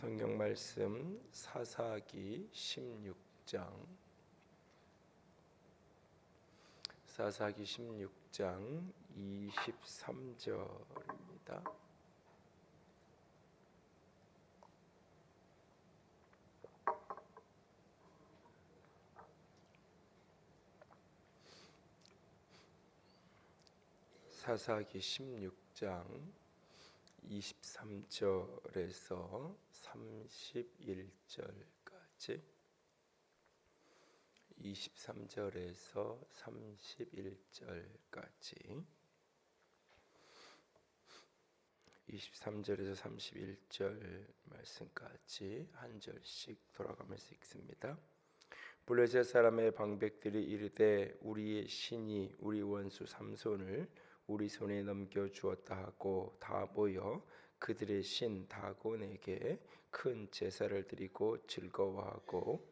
성경 말씀 사사기 16장 사사기 16장 23절입니다. 사사기 16장 23절에서 31절까지 23절에서 31절까지 23절에서 31절 말씀까지 한 절씩 돌아가면서 읽습니다. 블레셋 사람의 방백들이 이르되 우리의 신이 우리 원수 삼손을 우리 손에 넘겨 주었다 하고 다 모여 그들의 신 다곤에게 큰 제사를 드리고 즐거워하고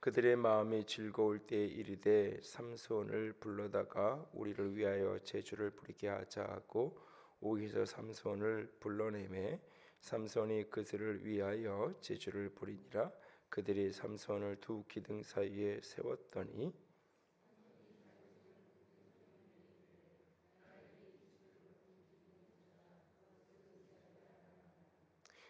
그들의 마음이 즐거울 때에 이르되 삼손을 불러다가 우리를 위하여 제주를 부리게 하자 하고 오기서 삼손을 불러내매 삼손이 그들을 위하여 제주를 부리니라. 그들이 삼손을 두 기둥 사이에 세웠더니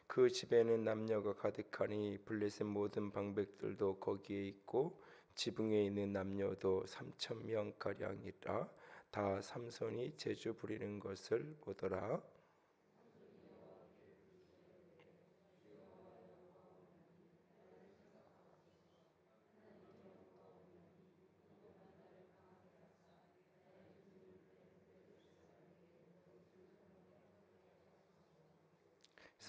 그 집에는 남녀가 가득하니 블레셋 모든 방백들도 거기에 있고 지붕에 있는 남녀도 삼천 명 가량이라 다 삼손이 제주 부리는 것을 보더라.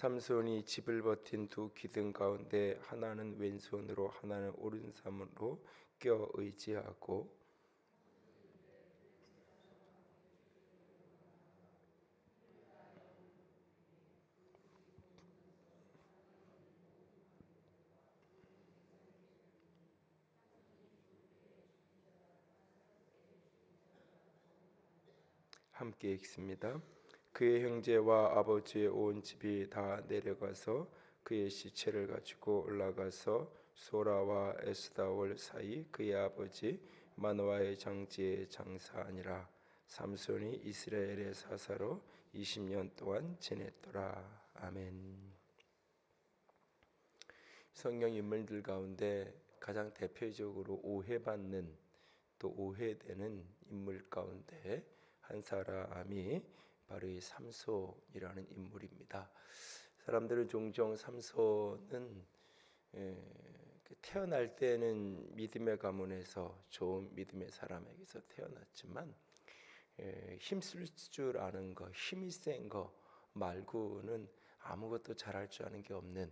삼손이 집을 버틴 두 기둥 가운데 하나는 왼손으로 하나는 오른손으로 껴 의지하고 함께 읽습니다. 그의 형제와 아버지의 온 집이 다 내려가서 그의 시체를 가지고 올라가서 소라와 에스다올 사이 그의 아버지 마노아의 장지에 장사하니라 삼손이 이스라엘의 사사로 20년 동안 지냈더라 아멘. 성경 인물들 가운데 가장 대표적으로 오해받는 또 오해되는 인물 가운데 한 사람이 바로 이 삼손이라는 인물입니다. 사람들은 종종 삼손은 에, 그 태어날 때는 믿음의 가문에서 좋은 믿음의 사람에게서 태어났지만 에, 힘쓸 줄 아는 거, 힘이 센 거 말고는 아무것도 잘할 줄 아는 게 없는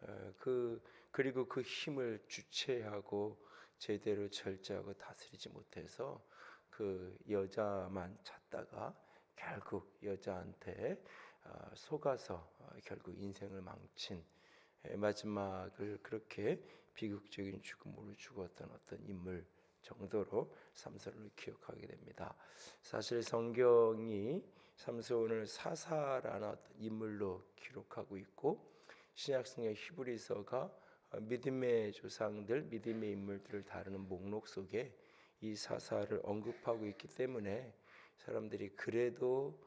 어, 그 그리고 그 힘을 주체하고 제대로 절제하고 다스리지 못해서 그 여자만 찾다가 결국 여자한테 어, 속아서 어, 결국 인생을 망친 마지막을 그렇게 비극적인 죽음으로 죽었던 어떤 인물 정도로 삼손을 기억하게 됩니다. 사실 성경이 삼손을 사사라는 어떤 인물로 기록하고 있고 신약성경 히브리서가 믿음의 조상들, 믿음의 인물들을 다루는 목록 속에 이 사사를 언급하고 있기 때문에 사람들이 그래도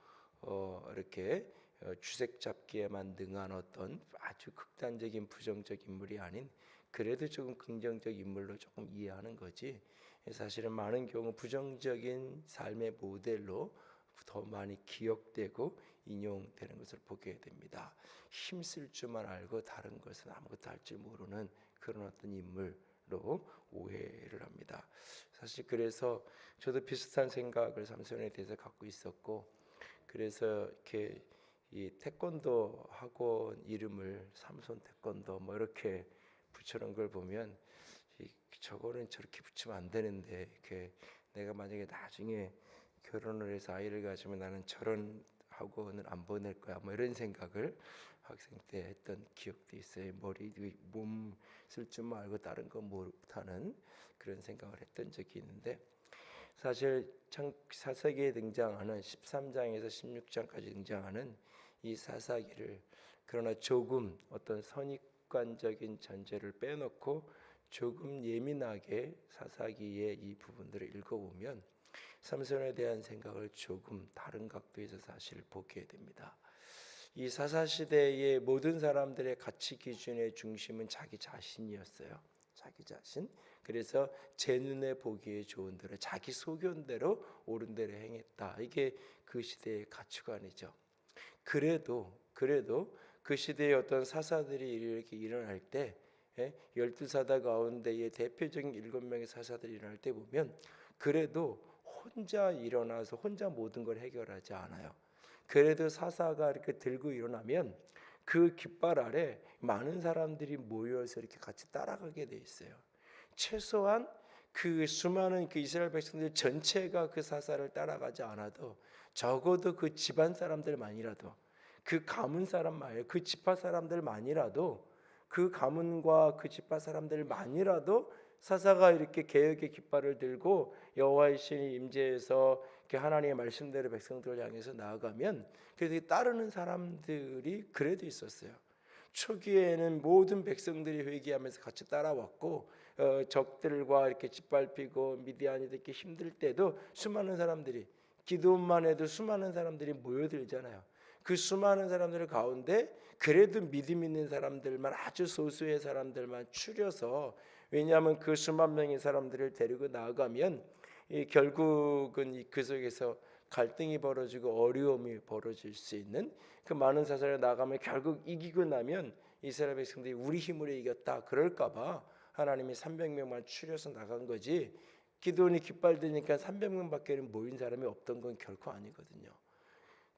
어, 이렇게 어, 주색 잡기에만 능한 어떤 아주 극단적인 부정적 인물이 아닌 그래도 조금 긍정적 인물로 조금 이해하는 거지 사실은 많은 경우 부정적인 삶의 모델로 더 많이 기억되고 인용되는 것을 보게 됩니다. 힘쓸 줄만 알고 다른 것은 아무것도 할 줄 모르는 그런 어떤 인물 로 오해를 합니다. 사실 그래서 저도 비슷한 생각을 삼손에 대해서 갖고 있었고 그래서 이렇게 이 태권도 학원 이름을 삼손 태권도 뭐 이렇게 붙여놓은 걸 보면 이 저거는 저렇게 붙이면 안 되는데 이렇게 내가 만약에 나중에 결혼을 해서 아이를 가지면 나는 저런 학원을 안 보낼 거야. 뭐 이런 생각을 학생 때 했던 기억도 있어요. 머리 몸 쓸줄 알고 다른 거 못하는 그런 생각을 했던 적이 있는데 사실 창 사사기에 등장하는 13장에서 16장까지 등장하는 이 사사기를 그러나 조금 어떤 선입관적인 전제를 빼놓고 조금 예민하게 사사기의 이 부분들을 읽어보면 삼손에 대한 생각을 조금 다른 각도에서 사실 보게 됩니다. 이 사사 시대의 모든 사람들의 가치 기준의 중심은 자기 자신이었어요. 자기 자신. 그래서 제 눈에 보기에 좋은 대로 자기 소견대로 옳은 대로 행했다. 이게 그 시대의 가치관이죠. 그래도 그래도 그 시대의 어떤 사사들이 이렇게 일어날 때 예, 열두 사다 가운데의 대표적인 일곱 명의 사사들이 일어날 때 보면 그래도 혼자 일어나서 혼자 모든 걸 해결하지 않아요. 그래도 사사가 이렇게 들고 일어나면 그 깃발 아래 많은 사람들이 모여서 이렇게 같이 따라가게 돼 있어요. 최소한 그 수많은 그 이스라엘 백성들 전체가 그 사사를 따라가지 않아도 적어도 그 집안 사람들만이라도 그 가문 사람만, 그 지파 사람들만이라도 그 가문과 그 지파 사람들만이라도 사사가 이렇게 개혁의 깃발을 들고 여호와의 신이 임재해서 하나님의 말씀대로 백성들을 향해서 나아가면 그래도 따르는 사람들이 그래도 있었어요. 초기에는 모든 백성들이 회개하면서 같이 따라왔고 어, 적들과 이렇게 짓밟히고 미디안이 이렇게 힘들 때도 수많은 사람들이 기도만 해도 수많은 사람들이 모여들잖아요. 그 수많은 사람들 가운데 그래도 믿음 있는 사람들만 아주 소수의 사람들만 추려서 왜냐하면 그 수만 명의 사람들을 데리고 나아가면 이 결국은 이그 속에서 갈등이 벌어지고 어려움이 벌어질 수 있는 그 많은 사사를 나가면 결국 이기고 나면 이스라엘 백성들이 우리 힘으로 이겼다 그럴까봐 하나님이 300명만 추려서 나간 거지 기도원이 깃발 드니까 300명밖에 모인 사람이 없던 건 결코 아니거든요.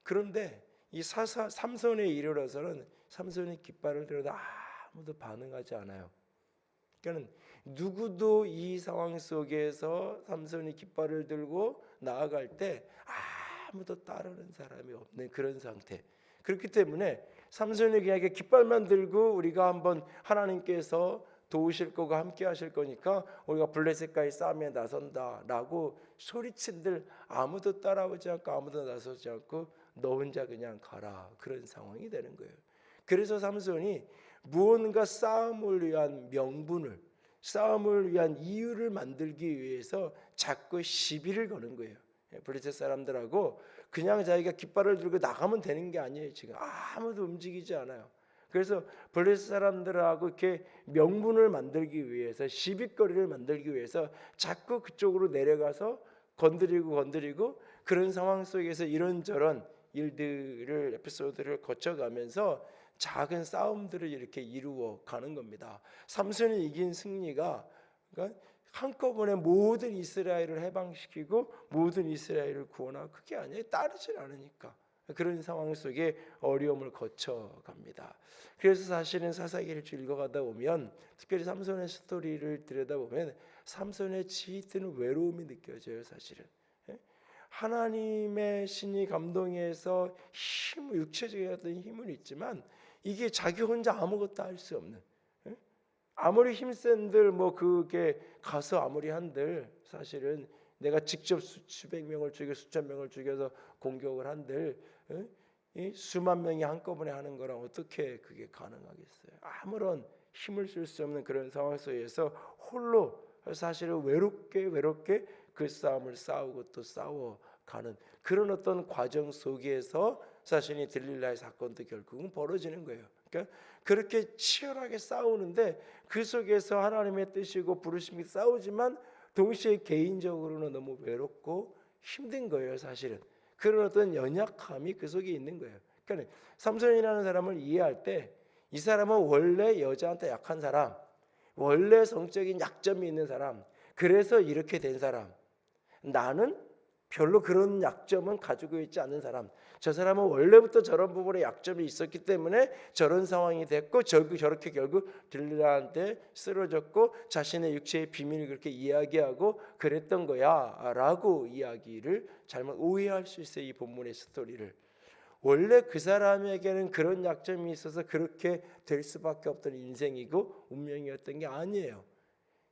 그런데 이 사사 삼손에 이르러서는 삼손이 깃발을 들어도 아무도 반응하지 않아요. 그러니까 누구도 이 상황 속에서 삼손이 깃발을 들고 나아갈 때 아무도 따르는 사람이 없는 그런 상태. 그렇기 때문에 이렇게 깃발만 들고 우리가 한번 하나님께서 도우실 거고 함께 하실 거니까 우리가 블레셋과의 싸움에 나선다라고 소리친들 아무도 따라오지 않고 아무도 나서지 않고 너 혼자 그냥 가라 그런 상황이 되는 거예요. 그래서 삼손이 무언가 싸움을 위한 명분을 싸움을 위한 이유를 만들기 위해서 자꾸 시비를 거는 거예요. 예, 블레셋 사람들하고 그냥 자기가 깃발을 들고 나가면 되는 게 아니에요. 지금 아무도 움직이지 않아요. 그래서 블레셋 사람들하고 이렇게 명분을 만들기 위해서 시비거리를 만들기 위해서 자꾸 그쪽으로 내려가서 건드리고 건드리고 그런 상황 속에서 이런저런 일들을 에피소드를 거쳐가면서 작은 싸움들을 이렇게 이루어 가는 겁니다. 삼손이 이긴 승리가 그러니까 한꺼번에 모든 이스라엘을 해방시키고 모든 이스라엘을 구원하고 그게 아니에요. 따르질 않으니까. 그런 상황 속에 어려움을 거쳐갑니다. 그래서 사실은 사사기를 읽어가다 보면 특별히 삼손의 스토리를 들여다보면 삼손의 지휘는 외로움이 느껴져요. 사실은 예? 하나님의 신이 감동해서 힘, 육체적인 힘은 있지만 이게 자기 혼자 아무것도 할 수 없는 예? 아무리 힘센들 뭐 그게 가서 아무리 한들 사실은 내가 직접 수, 백 명을 죽여 수천 명을 죽여서 공격을 한들 예? 이 수만 명이 한꺼번에 하는 거랑 어떻게 그게 가능하겠어요? 아무런 힘을 쓸 수 없는 그런 상황 속에서 홀로 사실은 외롭게 외롭게 그 싸움을 싸우고 또 싸워 가는 그런 어떤 과정 속에서 사실이 들릴라의 사건도 결국은 벌어지는 거예요. 그러니까 그렇게 치열하게 싸우는데 그 속에서 하나님의 뜻이고 부르심이 싸우지만 동시에 개인적으로는 너무 외롭고 힘든 거예요, 사실은. 그런 어떤 연약함이 그 속에 있는 거예요. 그러니까 삼손이라는 사람을 이해할 때 이 사람은 원래 여자한테 약한 사람, 원래 성적인 약점이 있는 사람, 그래서 이렇게 된 사람. 나는 별로 그런 약점은 가지고 있지 않는 사람. 저 사람은 원래부터 저런 부분에 약점이 있었기 때문에 저런 상황이 됐고 결국 저렇게 결국 들리라한테 쓰러졌고 자신의 육체의 비밀을 그렇게 이야기하고 그랬던 거야라고 이야기를 잘못 오해할 수 있어요 이 본문의 스토리를 원래 그 사람에게는 그런 약점이 있어서 그렇게 될 수밖에 없던 인생이고 운명이었던 게 아니에요.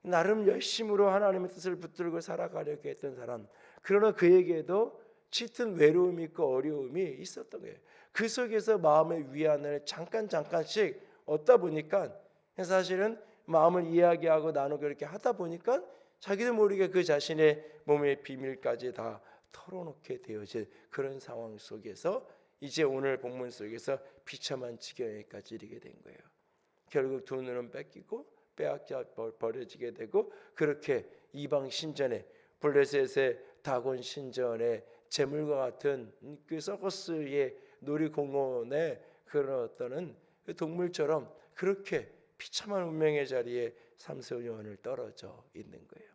나름 열심으로 하나님의 뜻을 붙들고 살아가려고 했던 사람. 그러나 그에게도 짙은 외로움이 있고 어려움이 있었던 거예요. 그 속에서 마음의 위안을 잠깐 잠깐씩 얻다 보니까 사실은 마음을 이야기하고 나누고 이렇게 하다 보니까 자기도 모르게 그 자신의 몸의 비밀까지 다 털어놓게 되어진 그런 상황 속에서 이제 오늘 본문 속에서 비참한 지경에까지 이르게 된 거예요. 결국 두 눈은 뺏기고 빼앗겨 버- 버려지게 되고 그렇게 이방 신전에 블레셋의 다곤 신전에 재물과 같은 그 서커스의 놀이공원에 그런 어떤 그 동물처럼 그렇게 비참한 운명의 자리에 삼소년을 떨어져 있는 거예요.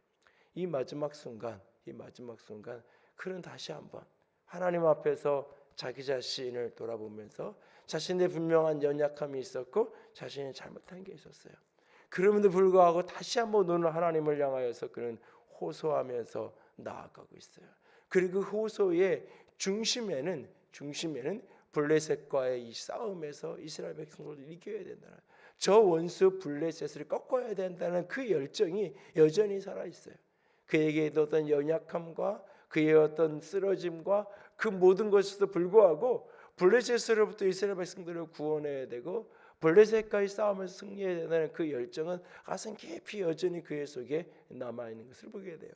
이 마지막 순간, 이 마지막 순간 그는 다시 한번 하나님 앞에서 자기 자신을 돌아보면서 자신의 분명한 연약함이 있었고 자신이 잘못한 게 있었어요. 그럼에도 불구하고 다시 한번 눈을 하나님을 향하여서 그는 호소하면서 나아가고 있어요. 그리고 그 호소의 중심에는 중심에는 블레셋과의 이 싸움에서 이스라엘 백성들을 이겨야 된다는 저 원수 블레셋을 꺾어야 된다는 그 열정이 여전히 살아 있어요. 그에게 어떤 연약함과 그의 어떤 쓰러짐과 그 모든 것에도 불구하고 블레셋으로부터 이스라엘 백성들을 구원해야 되고 블레셋과의 싸움을 승리해야 된다는 그 열정은 가슴 깊이 여전히 그의 속에 남아 있는 것을 보게 돼요.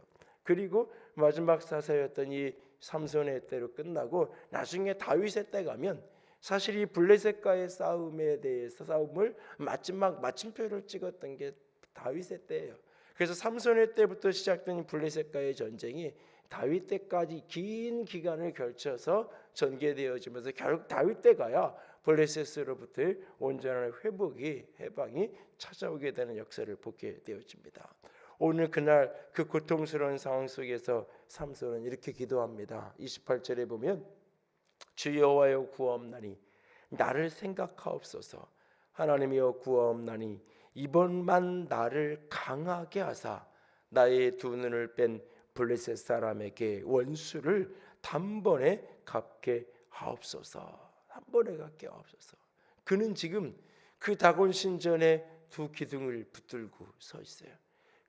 그리고 마지막 사사였던 이 삼손의 때로 끝나고 나중에 다윗의 때 가면 사실 이 블레셋과의 싸움에 대해서 싸움을 마지막 마침표를 찍었던 게 다윗의 때예요. 그래서 삼손의 때부터 시작된 이 블레셋과의 전쟁이 다윗 때까지 긴 기간을 걸쳐서 전개되어지면서 결국 다윗 때 가야 블레셋으로부터 온전한 회복이 해방이 찾아오게 되는 역사를 보게 되어집니다. 오늘 그날 그 고통스러운 상황 속에서 삼손은 이렇게 기도합니다. 28절에 보면 주 여호와여 구하옵나니 나를 생각하옵소서 하나님이여 구하옵나니 이번만 나를 강하게 하사 나의 두 눈을 뺀 블레셋 사람에게 원수를 단번에 갚게 하옵소서 한 번에 갚게 하옵소서 그는 지금 그 다곤 신전에 두 기둥을 붙들고 서 있어요.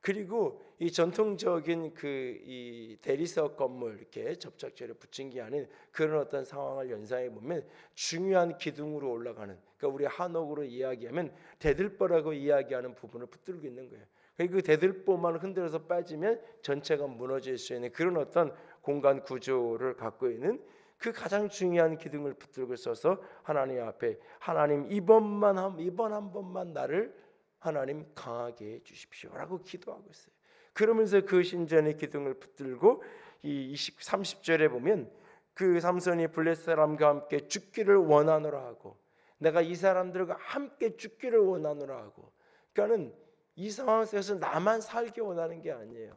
그리고 이 전통적인 그 이 대리석 건물 이렇게 접착제를 붙인 게 아닌 그런 어떤 상황을 연상해 보면 중요한 기둥으로 올라가는 그러니까 우리 한옥으로 이야기하면 대들보라고 이야기하는 부분을 붙들고 있는 거예요. 그 대들보만 흔들어서 빠지면 전체가 무너질 수 있는 그런 어떤 공간 구조를 갖고 있는 그 가장 중요한 기둥을 붙들고 서서 하나님 앞에 하나님 이번만 한 이번 한 번만 나를 하나님 강하게 해 주십시오라고 기도하고 있어요. 그러면서 그 신전의 기둥을 붙들고 이 20, 30절에 보면 그 삼손이 블레셋 사람과 함께 죽기를 원하노라 하고 내가 이 사람들과 함께 죽기를 원하노라 하고 그러니까는 이 상황 속에서 나만 살기 원하는 게 아니에요.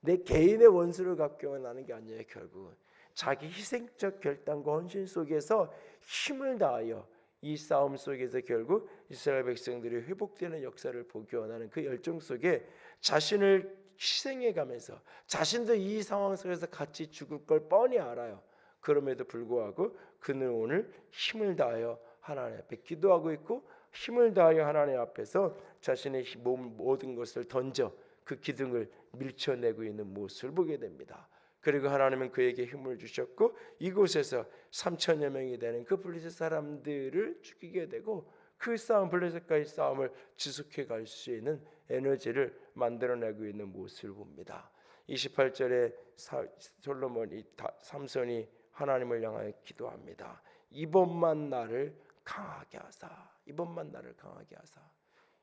내 개인의 원수를 갖기 원하는 게 아니에요. 결국은 자기 희생적 결단과 헌신 속에서 힘을 다하여 이 싸움 속에서 결국 이스라엘 백성들이 회복되는 역사를 보기 원하는 그 열정 속에 자신을 희생해 가면서 자신도 이 상황 속에서 같이 죽을 걸 뻔히 알아요. 그럼에도 불구하고 그는 오늘 힘을 다하여 하나님 앞에 기도하고 있고 힘을 다하여 하나님 앞에서 자신의 몸 모든 것을 던져 그 기둥을 밀쳐내고 있는 모습을 보게 됩니다. 그리고 하나님은 그에게 힘을 주셨고 이곳에서 3천여 명이 되는 그 블레셋 사람들을 죽이게 되고 그 싸움 블레셋과의 싸움을 지속해 갈 수 있는 에너지를 만들어내고 있는 모습을 봅니다. 28절에 솔로몬이 삼손이 하나님을 향하여 기도합니다. 이번만 나를 강하게 하사. 이번만 나를 강하게 하사.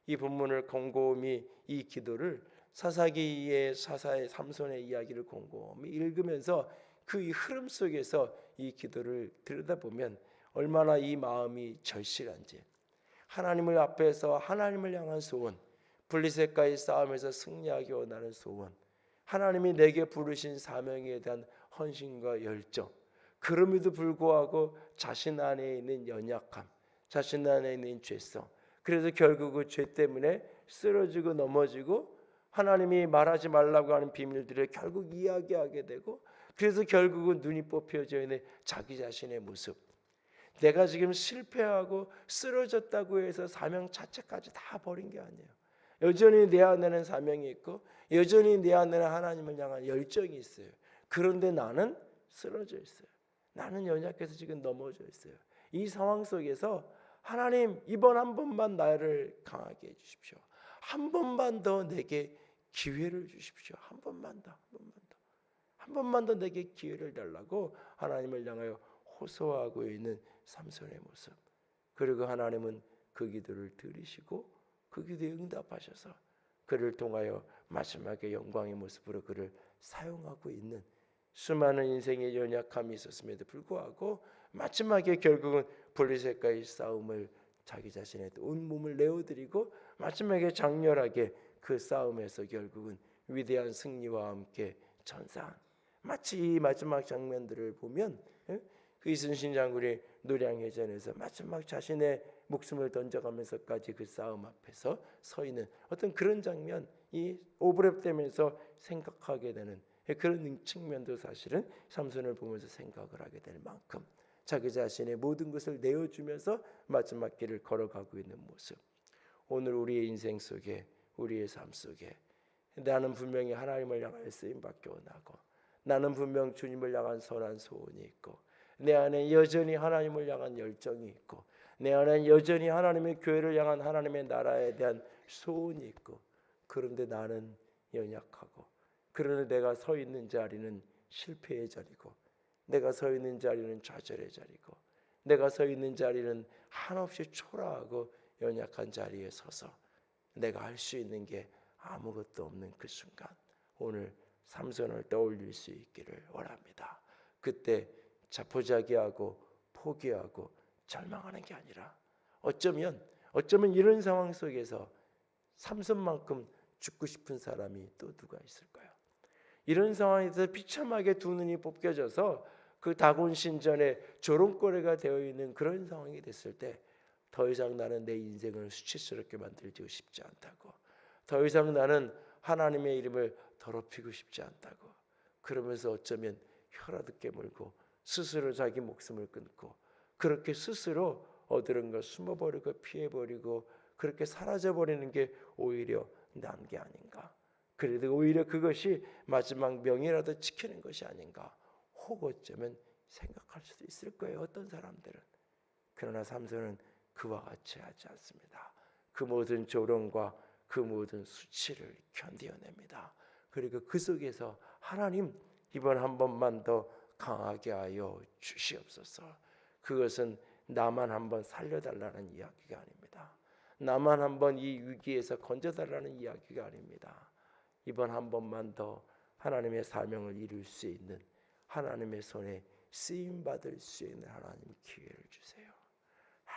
이 본문을 곰곰이 이 기도를 사사기의 사사의 삼손의 이야기를 곰곰이 읽으면서 그 흐름 속에서 이 기도를 들여다보면 얼마나 이 마음이 절실한지. 하나님을 앞에서 하나님을 향한 소원 블리셋과의 싸움에서 승리하기 원하는 소원 하나님이 내게 부르신 사명에 대한 헌신과 열정 그럼에도 불구하고 자신 안에 있는 연약함 자신 안에 있는 죄성 그래서 결국 그 죄 때문에 쓰러지고 넘어지고 하나님이 말하지 말라고 하는 비밀들을 결국 이야기하게 되고 그래서 결국은 눈이 뽑혀져 있는 자기 자신의 모습 내가 지금 실패하고 쓰러졌다고 해서 사명 자체까지 다 버린 게 아니에요. 여전히 내 안에는 사명이 있고 여전히 내 안에는 하나님을 향한 열정이 있어요. 그런데 나는 쓰러져 있어요. 나는 연약해서 지금 넘어져 있어요. 이 상황 속에서 하나님 이번 한 번만 나를 강하게 해 주십시오. 한 번만 더 내게 기회를 주십시오. 한 번만 더, 한 번만 더, 한 번만 더 내게 기회를 달라고 하나님을 향하여 호소하고 있는 삼손의 모습. 그리고 하나님은 그 기도를 들으시고 그 기도에 응답하셔서 그를 통하여 마지막에 영광의 모습으로 그를 사용하고 있는 수많은 인생의 연약함이 있었음에도 불구하고 마지막에 결국은 블리셋과의 싸움을 자기 자신의 온 몸을 내어드리고 마지막에 장렬하게 그 싸움에서 결국은 위대한 승리와 함께 전사한 마치 이 마지막 장면들을 보면 예? 그 이순신 장군이 노량해전에서 마지막 자신의 목숨을 던져가면서까지 그 싸움 앞에서 서 있는 어떤 그런 장면 이 오버랩되면서 생각하게 되는 그런 측면도 사실은 삼손을 보면서 생각을 하게 될 만큼 자기 자신의 모든 것을 내어주면서 마지막 길을 걸어가고 있는 모습. 오늘 우리의 인생 속에 우리의 삶 속에 나는 분명히 하나님을 향하여 쓰임 받게 원하고 나는 분명 주님을 향한 선한 소원이 있고 내 안에 여전히 하나님을 향한 열정이 있고 내 안에 여전히 하나님의 교회를 향한 하나님의 나라에 대한 소원이 있고 그런데 나는 연약하고 그런데 내가 서 있는 자리는 실패의 자리고 내가 서 있는 자리는 좌절의 자리고 내가 서 있는 자리는 한없이 초라하고 연약한 자리에 서서 내가 할 수 있는 게 아무것도 없는 그 순간 오늘 삼손을 떠올릴 수 있기를 원합니다. 그때 자포자기하고 포기하고 절망하는 게 아니라 어쩌면 어쩌면 이런 상황 속에서 삼손만큼 죽고 싶은 사람이 또 누가 있을까요? 이런 상황에서 비참하게 두 눈이 뽑겨져서 그 다곤 신전에 조롱거리가 되어 있는 그런 상황이 됐을 때 더 이상 나는 내 인생을 수치스럽게 만들고 싶지 않다고. 더 이상 나는 하나님의 이름을 더럽히고 싶지 않다고. 그러면서 어쩌면 혀라도 깨물고 스스로 자기 목숨을 끊고 그렇게 스스로 얻은 걸 숨어버리고 피해버리고 그렇게 사라져버리는 게 오히려 난 게 아닌가. 그래도 오히려 그것이 마지막 명이라도 지키는 것이 아닌가. 혹 어쩌면 생각할 수도 있을 거예요 어떤 사람들은. 그러나 삼손은 그와 같이 하지 않습니다. 그 모든 조롱과 그 모든 수치를 견디어냅니다. 그리고 그 속에서 하나님 이번 한 번만 더 강하게 하여 주시옵소서. 그것은 나만 한번 살려달라는 이야기가 아닙니다. 나만 한번 이 위기에서 건져달라는 이야기가 아닙니다. 이번 한 번만 더 하나님의 사명을 이룰 수 있는 하나님의 손에 쓰임 받을 수 있는 하나님 주세요.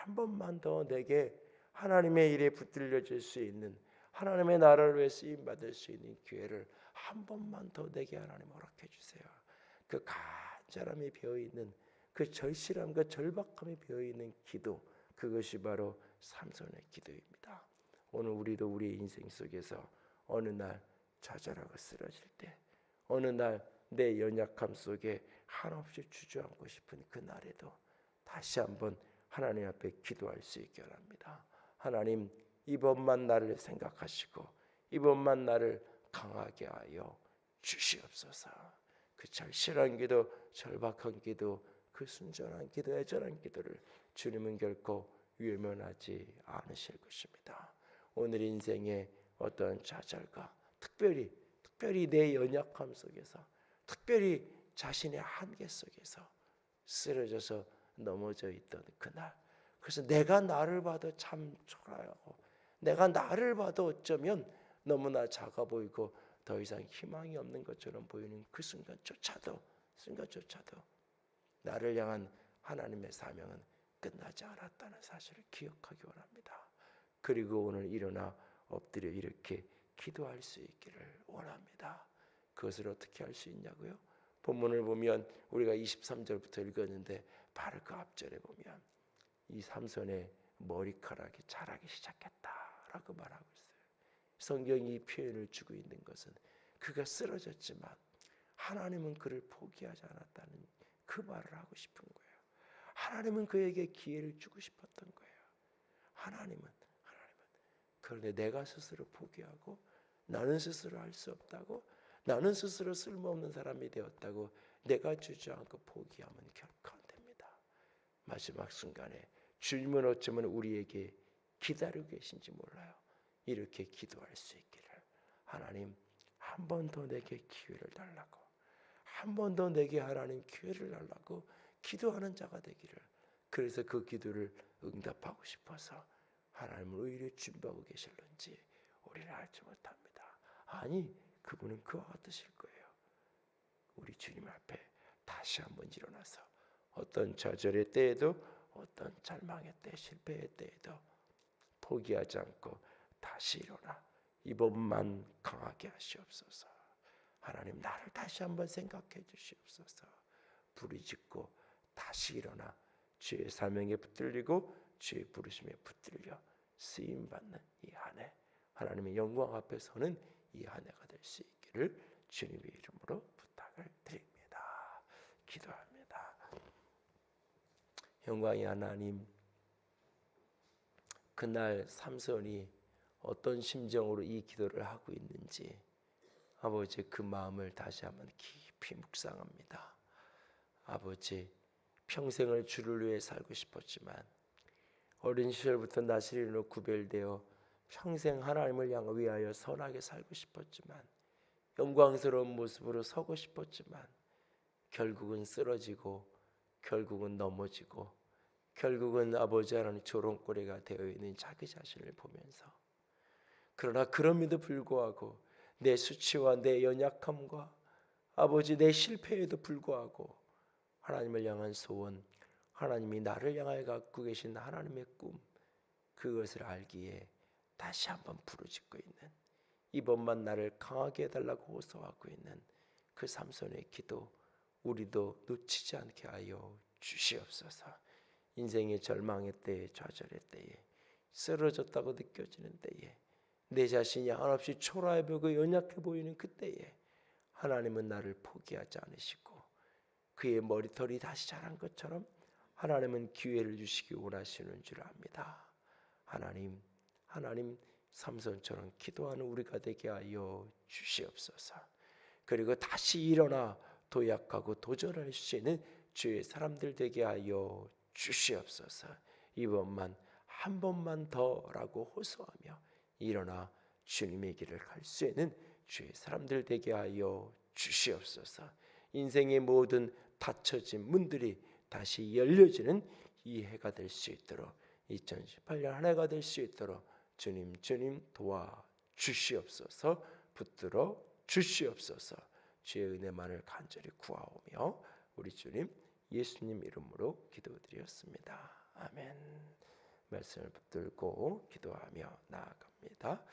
한 번만 더 내게 하나님의 일에 붙들려질 수 있는 하나님의 나라를 위해 쓰임 받을 수 있는 기회를 한 번만 더 내게 하나님 허락해 주세요. 그 간절함이 배어 있는 그 절실함과 절박함이 배어 있는 기도 그것이 바로 삼손의 기도입니다. 오늘 우리도 우리 인생 속에서 어느 날 좌절하고 쓰러질 때 어느 날 내 연약함 속에 한없이 주저앉고 싶은 그 날에도 다시 한번 하나님 앞에 기도할 수 있게 합니다. 하나님 이번만 나를 생각하시고 이번만 나를 강하게 하여 주시옵소서. 그 절실한 기도, 절박한 기도, 그 순전한 기도, 애절한 기도를 주님은 결코 외면하지 않으실 것입니다. 오늘 인생의 어떠한 좌절과 특별히 특별히 내 연약함 속에서 특별히 자신의 한계 속에서 쓰러져서 넘어져 있던 그날 그래서 내가 나를 봐도 참 초라하고 내가 나를 봐도 어쩌면 너무나 작아 보이고 더 이상 희망이 없는 것처럼 보이는 그 순간조차도 순간조차도 나를 향한 하나님의 사명은 끝나지 않았다는 사실을 기억하기 원합니다. 그리고 오늘 일어나 엎드려 이렇게 기도할 수 있기를 원합니다. 그것을 어떻게 할 수 있냐고요? 본문을 보면 우리가 23절부터 읽었는데 바로 그 앞절에 보면 이 삼손의 머리카락이 자라기 시작했다라고 말하고 있어요. 성경이 이 표현을 주고 있는 것은 그가 쓰러졌지만 하나님은 그를 포기하지 않았다는 그 말을 하고 싶은 거예요. 하나님은 그에게 기회를 주고 싶었던 거예요. 하나님은 하나님은 그런데 내가 스스로 포기하고 나는 스스로 할 수 없다고 나는 스스로 쓸모없는 사람이 되었다고 내가 주저앉고 포기하면 결코. 마지막 순간에 주님은 어쩌면 우리에게 기다리고 계신지 몰라요. 이렇게 기도할 수 있기를 하나님 한 번 더 내게 기회를 달라고 한 번 더 내게 하나님 기회를 달라고 기도하는 자가 되기를 그래서 그 기도를 응답하고 싶어서 하나님을 오히려 준비하고 계실는지 우리는 알지 못합니다. 아니 그분은 그와 같으실 거예요. 우리 주님 앞에 다시 한번 일어나서 어떤 좌절의 때에도 어떤 절망의 때 실패의 때에도 포기하지 않고 다시 일어나 이번만 강하게 하시옵소서. 하나님 나를 다시 한번 생각해 주시옵소서. 부르짖고 다시 일어나 주의 사명에 붙들리고 주의 부르심에 붙들려 쓰임 받는 이 한해 하나님의 영광 앞에 서는 이 한 해가 될 수 있기를 주님의 이름으로 부탁을 드립니다. 기도합니다. 영광이 하나님 그날 삼손이 어떤 심정으로 이 기도를 하고 있는지 아버지 그 마음을 다시 한번 깊이 묵상합니다. 아버지 평생을 주를 위해 살고 싶었지만 어린 시절부터 나시린으로 구별되어 평생 하나님을 향 위하여 선하게 살고 싶었지만 영광스러운 모습으로 서고 싶었지만 결국은 쓰러지고 결국은 넘어지고 결국은 아버지 하나님 조롱거리가 되어 있는 자기 자신을 보면서 그러나 그럼에도 불구하고 내 수치와 내 연약함과 아버지 내 실패에도 불구하고 하나님을 향한 소원, 하나님이 나를 향하여 갖고 계신 하나님의 꿈, 그것을 알기에 다시 한번 부르짖고 있는 이번만 나를 강하게 해달라고 호소하고 있는 그 삼손의 기도, 우리도 놓치지 않게 하여 주시옵소서. 인생의 절망의 때에 좌절의 때에 쓰러졌다고 느껴지는 때에 내 자신이 한없이 초라해 보이고 연약해 보이는 그때에 하나님은 나를 포기하지 않으시고 그의 머리털이 다시 자란 것처럼 하나님은 기회를 주시기 원하시는 줄 압니다. 하나님, 하나님 삼손처럼 기도하는 우리가 되게 하여 주시옵소서. 그리고 다시 일어나 도약하고 도전할 수 있는 주의 사람들 되게 하여 주시옵소서. 이번만 한 번만 더라고 호소하며 일어나 주님의 길을 갈 수 있는 주의 사람들 되게 하여 주시옵소서. 인생의 모든 닫혀진 문들이 다시 열려지는 이 해가 될 수 있도록 2018년 한 해가 될 수 있도록 주님 주님 도와 주시옵소서 붙들어 주시옵소서 주의 은혜만을 간절히 구하오며 우리 주님 예수님 이름으로 기도드렸습니다. 아멘. 말씀을 붙들고 기도하며 나아갑니다.